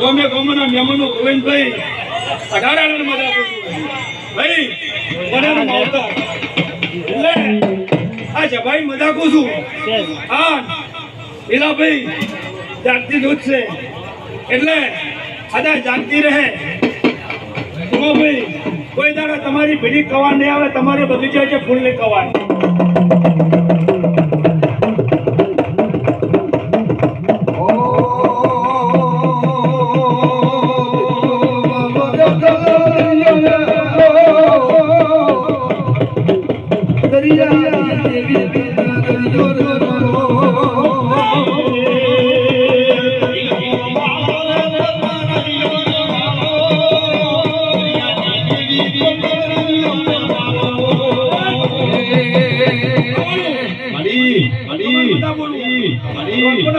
ગોમે ગોમના મહેમાનો ગોવિંદભાઈ અઢાર આનંદ મજા ભાઈ બધાનો માવતા એટલે આ જભાઈ મજા કરું છું. હા, લીલાભાઈ, જાગતી દૂધ છે. એટલે સદા જાગતી રહે. ભાઈ, કોઈ દાડા તમારી ભીડી કવા નહીં આવે, તમારે બગીચા છે ફૂલ નહીં કવાય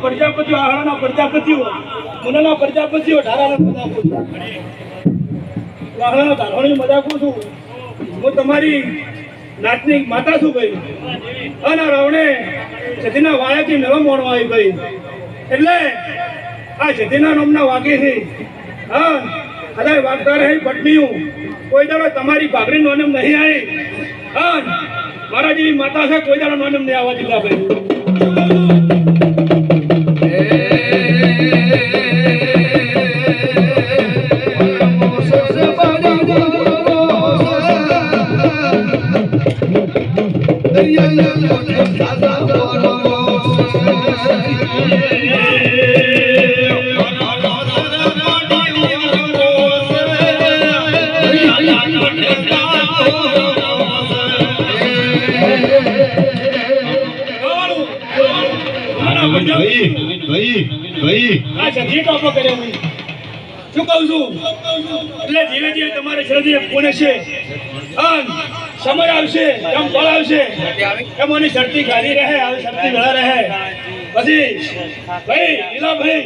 પ્રજાપતિઓ આહારના પ્રજાપતિઓ મુનાના પ્રજાપતિઓ ધારાના છું. વાહણાના ધારવાની મજાક છું. હું તમારી નાતની માતા છું ભાઈ. અને રાવણે જતીના વાયાથી નવ મોણવા આવી ભાઈ. એટલે આ જતીના નામના વાગે છે હા કદાચ વાગદાર રહે પત્નીઓ કોઈ દાડો તમારી ભાગરી નોનમ નહીં આવી. હા, મારા જેવી માતા છે, કોઈ દાડો નોનમ નહીં આવવા દીધા ભાઈ. ભાઈ ભાઈ ભાઈ. શું કહું છું એટલે ધીરે ધીરે તમારે શરીર કોને છે અન સમય આવશે, એમ ફળ આવશે. એમ એની શરતી ખાલી રહે, આવી શરતી ભેળા રહે. પછી, ભાઈ, લીલા ભાઈ,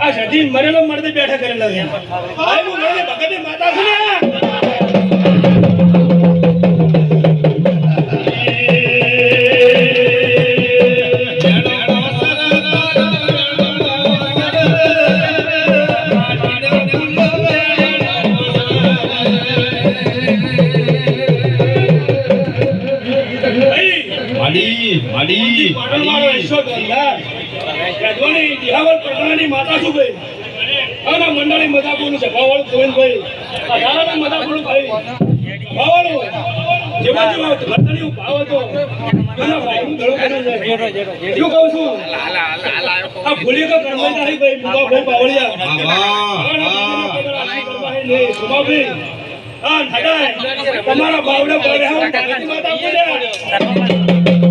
આ સધી મરેલો મરદે બેઠા કરેલા છે. ભાઈ માતા છું ને. દિહાવર પ્રગણાની માતા છું ભાઈ. આના મંડળી મજાકનું છે, ભાવાળું ગોવિંદભાઈ. ભાઈ. ભાવાળું. ભાવ હતો, એના છે. શું કહું છું? આ ભૂલી તો કરવાઈ ભાઈ, મુકાભાઈ વાહ સુમાભાઈ. તમારા બાવડા આવો, માતા બોલ્યા.